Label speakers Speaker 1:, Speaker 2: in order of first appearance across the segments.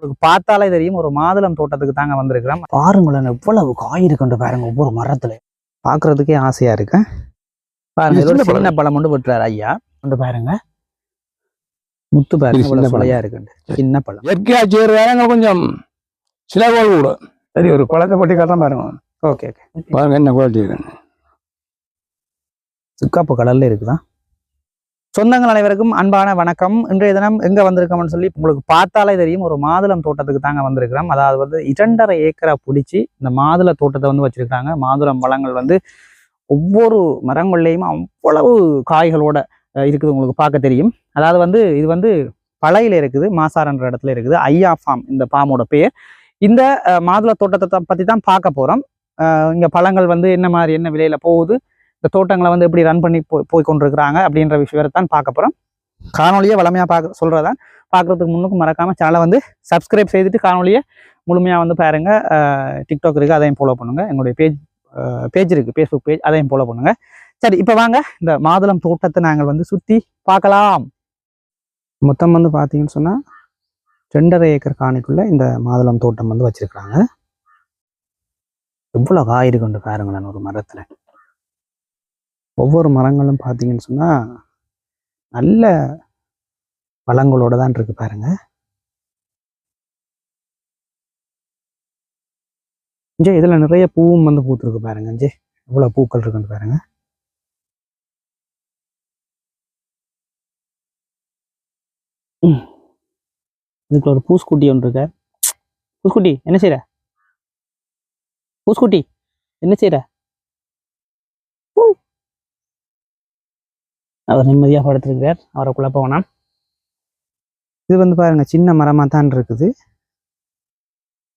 Speaker 1: உங்களுக்கு பார்த்தாலே தெரியும் ஒரு மாதுளம் தோட்டத்துக்கு தாங்க வந்திருக்கிறோம். பாருங்களேன் எவ்வளவு காய் இருக்குன்னு பாருங்க ஒவ்வொரு மரத்துல. பார்க்கிறதுக்கே ஆசையா இருக்கு. பாருங்க
Speaker 2: இது
Speaker 1: இது ஒரு
Speaker 2: சின்ன
Speaker 1: பழம். கொண்டு விட்டுறாரு ஐயா. கொண்டு பாருங்க. முத்து பாருங்க
Speaker 2: சின்ன
Speaker 1: இவ்வளவு
Speaker 2: பழம்.
Speaker 1: சுளையா இருக்கு சின்ன பழம்.
Speaker 2: இயற்கையா செய்யறதாங்க கொஞ்சம். சில கோல் கூட. சரி ஒரு குளத்தை பட்டி கட்டுறேன் பாருங்க
Speaker 1: ஓகே ஓகே.
Speaker 2: பாருங்க என்ன குவாலிட்டி இருக்கு
Speaker 1: சிக்காப்பு கடல்ல இருக்குதா? சொந்தங்கள் அனைவருக்கும் அன்பான வணக்கம். இன்றைய தினம் எங்க வந்திருக்கோம்னு சொல்லி உங்களுக்கு பார்த்தாலே தெரியும். ஒரு மாதுளம் தோட்டத்துக்கு தாங்க வந்திருக்கிறோம். அதாவது வந்து இரண்டரை ஏக்கரை பிடிச்சி இந்த மாதுளை தோட்டத்தை வந்து வச்சிருக்காங்க மாதுளம் பழங்கள் வந்து ஒவ்வொரு மரங்கள்லையும் அவ்வளவு காய்களோட இருக்குது உங்களுக்கு பார்க்க தெரியும். அதாவது வந்து இது வந்து பழையில இருக்குது மாசாரன்ற இடத்துல இருக்குது. ஐயா ஃபார்ம் இந்த ஃபார்மோட பேர் இந்த மாதுள மாதுளை தோட்டத்தை பற்றி பத்தி தான் பார்க்க போறோம். இங்கே இங்க பழங்கள் வந்து என்ன மாதிரி என்ன விலையில போகுது இந்த தோட்டங்களை வந்து எப்படி ரன் பண்ணி போய் போய் கொண்டிருக்கிறாங்க அப்படின்ற விஷயத்தான் பார்க்க போகிறோம் காணொலியை வளமையாக பார்க்க சொல்கிறதான் பார்க்குறதுக்கு முன்னுக்கும் மறக்காமல் சேனலை வந்து சப்ஸ்கிரைப் செய்துட்டு காணொலியை முழுமையாக வந்து பாருங்க. டிக்டாக் இருக்குது அதையும் ஃபாலோ பண்ணுங்கள் எங்களுடைய பேஜ் பேஜ் இருக்குது ஃபேஸ்புக் பேஜ் அதையும் ஃபாலோ பண்ணுங்கள் சரி இப்போ வாங்க. இந்த மாதுளம் தோட்டத்தை நாங்கள் வந்து சுற்றி பார்க்கலாம். மொத்தம் வந்து பார்த்தீங்கன்னு சொன்னால் ரெண்டரை ஏக்கர் காணிக்குள்ளே இந்த மாதுளம் தோட்டம் வந்து வச்சிருக்கிறாங்க. எவ்வளோ காய் இருக்குன்னு பாருங்களேன் ஒரு மரத்தில். ஒவ்வொரு மரங்களும் பார்த்தீங்கன்னு சொன்னால் நல்ல பழங்களோடு தான் இருக்கு பாருங்க. இஞ்சே இதில் நிறைய பூவும் வந்து பூத்துருக்கு பாருங்க இஞ்சே. எவ்வளோ பூக்கள் இருக்குன்னு பாருங்க. இதுக்கு இதுக்குள்ள ஒரு பூஸ்குட்டி ஒன்று இருக்க. பூஸ்குட்டி என்ன செய்யற பூஸ்குட்டி என்ன செய்யற அவர் நிம்மதியாக படுத்திருக்கிறார். அவரை குழப்ப வேணாம். இது வந்து பாருங்க சின்ன மரமாக தான் இருக்குது.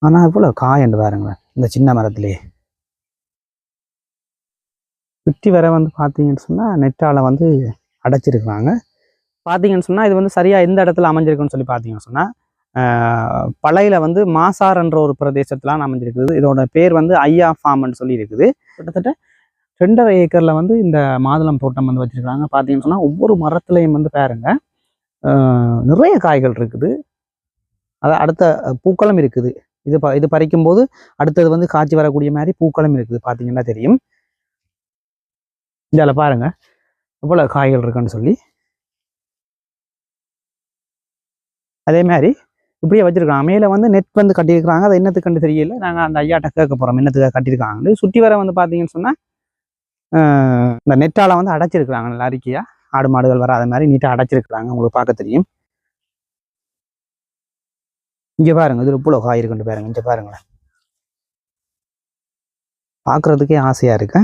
Speaker 1: ஆனால் இவ்வளோ காயண்டு பாருங்களேன் இந்த சின்ன மரத்துலேயே சுற்றி வர வந்து பார்த்தீங்கன்னு சொன்னால் நெட்டால் வந்து அடைச்சிருக்கிறாங்க. பார்த்தீங்கன்னு சொன்னால் இது வந்து சரியாக எந்த இடத்துல அமைஞ்சிருக்குன்னு சொல்லி பார்த்தீங்கன்னு சொன்னால் பழையில வந்து மாசார்ன்ற ஒரு பிரதேசத்தில் அமைஞ்சிருக்குது. இதோட பேர் வந்து ஐயா ஃபார்ம்னு சொல்லி இருக்குது கிட்டத்தட்ட ரெண்டரை ஏக்கரில் வந்து இந்த மாதுளம் தோட்டம் வந்து வச்சுருக்காங்க பார்த்தீங்கன்னு சொன்னால் ஒவ்வொரு மரத்துலேயும் வந்து பாருங்க. நிறைய காய்கள் இருக்குது. அது அடுத்த பூக்களும் இருக்குது. இது ப இது பறிக்கும் போது அடுத்தது வந்து காய்ச்சி வரக்கூடிய மாதிரி பூக்களும் இருக்குது. பார்த்தீங்கன்னா தெரியும். இதில் பாருங்க. எவ்வளோ காய்கள் இருக்குன்னு சொல்லி. அதே மாதிரி இப்படியே வச்சுருக்காங்க. மேலே வந்து நெட் வந்து கட்டியிருக்கிறாங்க. அது என்னத்துக்குன்னு தெரியல. நாங்கள் அந்த ஐயாட்ட கேட்க போகிறோம் என்னத்துக்காக கட்டியிருக்காங்கன்னு. சுற்றி வர வந்து பார்த்தீங்கன்னு சொன்னால் இந்த நெட்டால வந்து அடைச்சிருக்கிறாங்க நல்லா ஆடு மாடுகள் வராத மாதிரி நீட்டாக அடைச்சிருக்கிறாங்க உங்களுக்கு பார்க்க தெரியும். இங்க பாருங்க இது இவ்வளோ காய் இருக்குன்னு பாருங்க இங்க பாருங்களேன். பார்க்கறதுக்கே ஆசையா இருக்கு.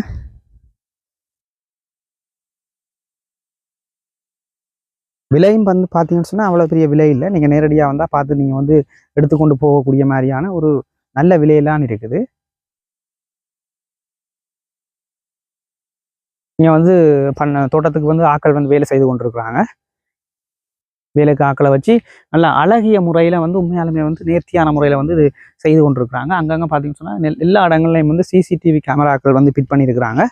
Speaker 1: விலையும் வந்து பார்த்தீங்கன்னு சொன்னால் அவ்வளோ பெரிய விலை இல்லை. நீங்கள் நேரடியாக வந்தால் பார்த்து நீங்கள் வந்து எடுத்துக்கொண்டு போகக்கூடிய மாதிரியான ஒரு நல்ல விலையெல்லாம் இருக்குது. இங்கே வந்து பண்ண தோட்டத்துக்கு வந்து ஆக்கள் வந்து வேலை செய்து கொண்டிருக்கிறாங்க. வேலைக்கு ஆக்களை வச்சு நல்ல அழகிய முறையில் வந்து உண்மையாலுமே வந்து நேர்த்தியான முறையில் வந்து இது செய்து கொண்டிருக்கிறாங்க. அங்கங்கே பார்த்தீங்கன்னு சொன்னால் எல்லா இடங்கள்லையும் வந்து சிசிடிவி கேமராக்கள் வந்து ஃபிட் பண்ணியிருக்கிறாங்க.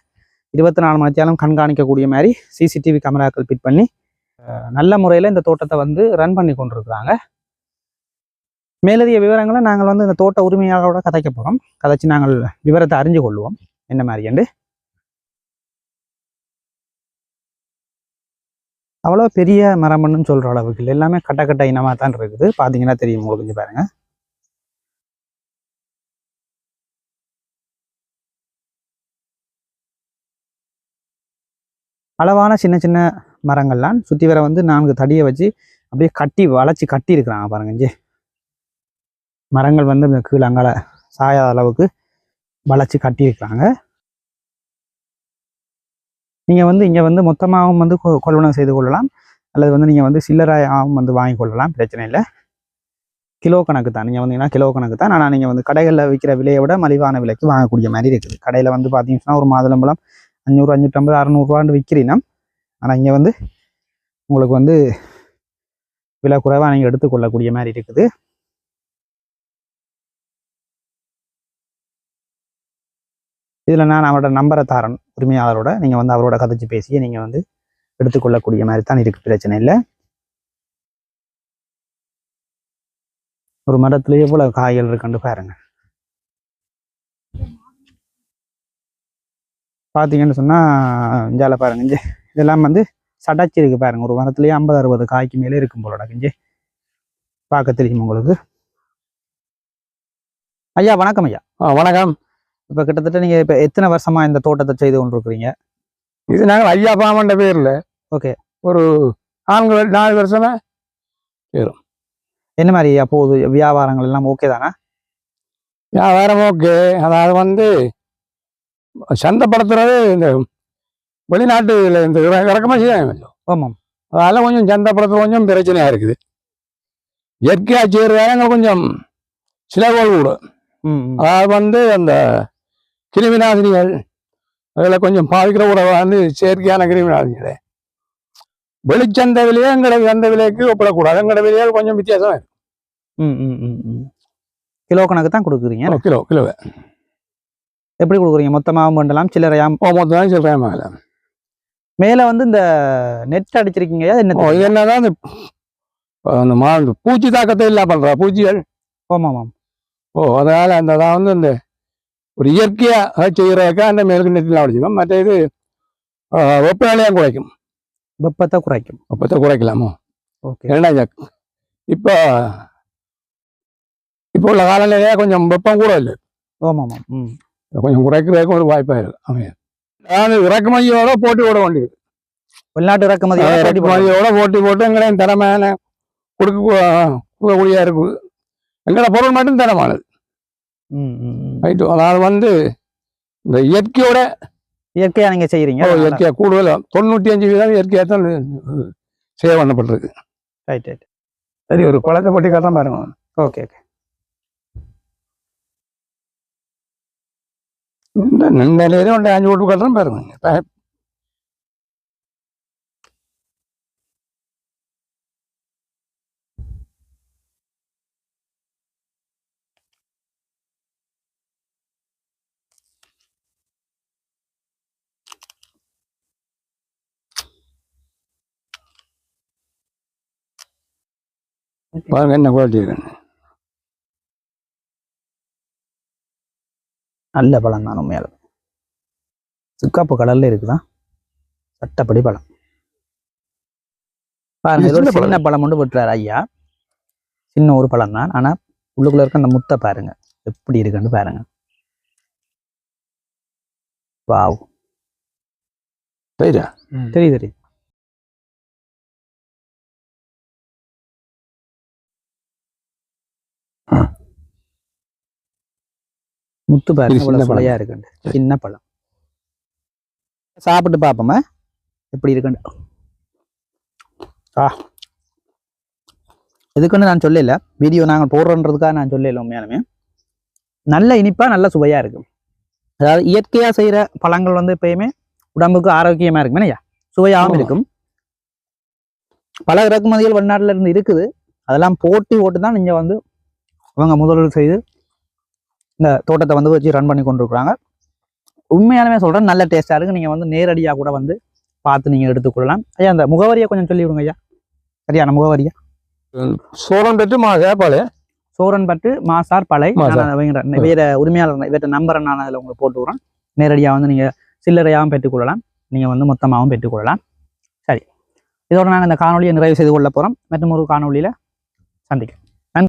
Speaker 1: இருபத்தி நாலு மணி நேரம் கண்காணிக்கக்கூடிய மாதிரி சிசிடிவி கேமராக்கள் ஃபிட் பண்ணி நல்ல முறையில் இந்த தோட்டத்தை வந்து ரன் பண்ணி கொண்டிருக்கிறாங்க. மேலதிக விவரங்களை நாங்கள் வந்து இந்த தோட்ட உரிமையாளரோட கதைக்க போகிறோம் கதைச்சு நாங்கள் விவரத்தை அறிஞ்சு கொள்வோம். என்ன மாதிரி என்று. அவ்வளோ பெரிய மரம்னு சொல்கிற அளவுக்கு இல்லை. எல்லாமே கட்ட கட்ட இனமாக தான் இருக்குது. பார்த்தீங்கன்னா தெரியும் உங்களுக்கு கொஞ்சம் பாருங்க. அளவான சின்ன சின்ன மரங்கள்லாம் சுற்றி வர வந்து நான்கு தடியை வச்சு அப்படியே கட்டி வளைச்சி கட்டி இருக்கிறாங்க பாருங்க இஞ்சி. மரங்கள் வந்து கீழே அங்கால சாயாத அளவுக்கு வளைச்சி கட்டி இருக்கிறாங்க நீங்கள் வந்து இங்கே வந்து மொத்தமாகவும் வந்து கொ- செய்து கொள்ளலாம். அல்லது வந்து நீங்கள் வந்து சில்லறையாகவும் வந்து வாங்கி கொள்ளலாம். பிரச்சனை இல்லை. கிலோ கணக்கு தான். நீங்கள் வந்தீங்கன்னா கிலோ கணக்கு தான். ஆனால் நீங்கள் வந்து கடைகளில் விற்கிற விலையை விட மலிவான விலைக்கு வாங்கக்கூடிய மாதிரி இருக்குது. கடையில் வந்து பார்த்தீங்கன்னா ஒரு மாதுளம்பழம் அஞ்சூறு அஞ்சூற்றம்பது அறநூறுவான்னு விற்கிறீங்கன்னா ஆனால் இங்கே வந்து உங்களுக்கு வந்து விலை குறைவாக நீங்கள் எடுத்துக்கொள்ளக்கூடிய மாதிரி இருக்குது. இதில் நான் அவரோட நம்பரை தரேன் உரிமையாளரோட நீங்கள் வந்து அவரோட கதைச்சு பேசி நீங்கள் வந்து எடுத்துக்கொள்ளக்கூடிய மாதிரி தான் இருக்கு. பிரச்சனை இல்லை. ஒரு மரத்துல எவ்வளவு காய்கள் இருக்குன்னு பாருங்க. பார்த்தீங்கன்னு சொன்னா இஞ்சால பாருங்க இஞ்சி. இதெல்லாம் வந்து சடாச்சி இருக்கு பாருங்க. ஒரு மரத்துலேயே ஐம்பது அறுபது காய்க்கு மேலே இருக்கும் போல கிஞ்சி இஞ்சி. பார்க்க தெரியும் உங்களுக்கு? ஐயா வணக்கம் ஐயா.
Speaker 2: ஆ வணக்கம்.
Speaker 1: இப்ப கிட்டத்தட்ட நீங்க இப்ப எத்தனை வருஷமா இந்த தோட்டத்தை செய்து கொண்டிருக்கிறீங்க?
Speaker 2: இது நாங்கள் ஐயா பாமன்ற பேர்ல.
Speaker 1: Okay.
Speaker 2: ஒரு நான்கு நாலு வருஷமா
Speaker 1: என்ன மாதிரி போகுது வியாபாரங்கள் எல்லாம் ஓகே தானே?
Speaker 2: வியாபாரம் ஓகே அதாவது வந்து சந்தைப்படுத்துறது இந்த வெளிநாட்டுல இந்த இற- இறக்குமதி செய்யணும்
Speaker 1: ஆமாம்.
Speaker 2: அதனால கொஞ்சம் சந்தைப்படுத்துறது கொஞ்சம் பிரச்சனையா இருக்குது. இயற்கையா செய்யறதால எங்களுக்கு கொஞ்சம் சிலவுகள் கூட.
Speaker 1: ம் ம்.
Speaker 2: அதாவது வந்து அந்த கிருமி நாசினிகள் அதில் கொஞ்சம் பாதிக்கிற வந்து செயற்கையான கிருமி நாசினிகள் வெளிச்சந்த விலையே எங்களோட சந்தை விலைக்கு ஒப்பிடக்கூடாது. எங்களோட விலையால் கொஞ்சம் வித்தியாசம் இருக்கு.
Speaker 1: ம் ம் ம் ம். கிலோ கணக்கு தான் கொடுக்குறீங்க?
Speaker 2: ஓ, கிலோ கிலோ.
Speaker 1: எப்படி கொடுக்குறீங்க? மொத்தமாகவும் பண்ணலாம் சில்லறையாம்
Speaker 2: ஓ மொத்தம் சொல்கிறேன் மேலே.
Speaker 1: மேல வந்து இந்த நெட் அடிச்சிருக்கீங்க. ஐயா, என்ன
Speaker 2: இது என்னதான் இந்த அந்த மா இந்த பூச்சி தாக்கத்தை இல்லா பண்றா பூச்சிகள்.
Speaker 1: ஆமாம்
Speaker 2: ஓ அதனால அந்த தான் வந்து இந்த ஒரு இயற்கையா செய்யறதுக்கு அந்த மேலுக்கு நெட்டில் அடிச்சுக்கணும் மற்ற இது ஆ, வெப்பநிலையும் குறைக்கும்.
Speaker 1: வெப்பத்தை குறைக்கும்.
Speaker 2: வெப்பத்தை குறைக்கலாமோ.
Speaker 1: ஓகே.
Speaker 2: ஏன்னா இந்த இப்போ இப்போ உள்ள காலநிலையே கொஞ்சம் வெப்பம் கூட இல்லை.
Speaker 1: ஆமாம் ஆமாம்
Speaker 2: கொஞ்சம் குறைக்கிறதுக்கு ஒரு வாய்ப்பாக இருக்கு. அமையும் அதாவது இறக்குமதியோட போட்டி போட வேண்டியது.
Speaker 1: வெளிநாட்டு இறக்குமதி
Speaker 2: இறக்குமதியோட போட்டி போட்டு எங்களையும் தரமான கொடுக்க கொடுக்கக்கூடிய இருக்கு. எங்களோட பொருள் மட்டும் தரமானது. ரைட்டு. அதாவது வந்து இந்த இயற்கையோட
Speaker 1: இயற்கையா நீங்க செய்யறீங்க
Speaker 2: ஓ, இயற்கையா கூடுதல்? தொண்ணூற்றி அஞ்சு வீதம் இயற்கையாக தான் சேவை பண்ணப்பட்டிருக்கு
Speaker 1: ரைட் ரைட்
Speaker 2: சரி ஒரு குளத்தை பட்டி கட்டுறேன் பாருங்க.
Speaker 1: ஓகே ஓகே
Speaker 2: இந்த நிலையில ஒன்று அஞ்சு ஓட்டு கட்டுறேன் பாருங்க. பாருங்க என்ன குவாலிட்டி இருக்கு.
Speaker 1: நல்ல பழம் தான் உண்மையால சுக்காப்பு கலர்ல இருக்குதா? சட்டப்படி பழம். பாருங்க
Speaker 2: சின்ன பழம்.
Speaker 1: மட்டும் விட்டுறாரு ஐயா. சின்ன ஒரு பழம் தான். ஆனா உள்ளுக்குள்ள இருக்க அந்த முட்டை பாருங்க. எப்படி இருக்குன்னு பாருங்க. வாவ்.
Speaker 2: சரியா
Speaker 1: தெரியுது தெரியுது. முத்து பாருங்க. சுவையா இருக்குண்டு சின்ன பழம். சாப்பிட்டு பார்ப்போமா எப்படி இருக்குண்டு ஆ. இதுக்குன்னு நான் சொல்லல. வீடியோ நாங்கள் போடுறோன்றதுக்காக நான் சொல்லல உண்மையாலுமே. நல்ல இனிப்பா நல்ல சுவையா இருக்கும். அதாவது இயற்கையா செய்யற பழங்கள் வந்து எப்பயுமே உடம்புக்கு ஆரோக்கியமா இருக்கும் இல்லையா? சுவையாகவும். இருக்கும். பல இறக்குமதிகள் வெளிநாட்டுல இருந்து இருக்குது. அதெல்லாம் போட்டி போட்டு தான் இங்க வந்து அவங்க முதலீடு செய்து இந்த தோட்டத்தை வந்து வச்சு ரன் பண்ணி கொண்டிருக்கிறாங்க. உண்மையாலுமே சொல்றேன் நல்ல டேஸ்டா இருக்கு. நீங்க வந்து நேரடியா கூட வந்து பார்த்து நீங்க எடுத்துக்கொள்ளலாம். ஐயா அந்த முகவரியை கொஞ்சம் சொல்லி விடுங்க ஐயா சரியான முகவரியா?
Speaker 2: சோளம் பெற்று மா வேப்பாளு
Speaker 1: சோரன்பட்டு மாசார் பலை வேற உரிமையாளர் இவற்ற நம்பரை நான் அதில் உங்களுக்கு போட்டு விடுறேன். நேரடியாக வந்து நீங்கள் சில்லறையாகவும் பெற்றுக்கொள்ளலாம். நீங்கள் வந்து மொத்தமாகவும் பெற்றுக்கொள்ளலாம். சரி. இதோட நாங்கள் இந்த காணொலியை நிறைவு செய்து கொள்ள போகிறோம் மற்றும் ஒரு காணொலியில் சந்திக்கிறோம்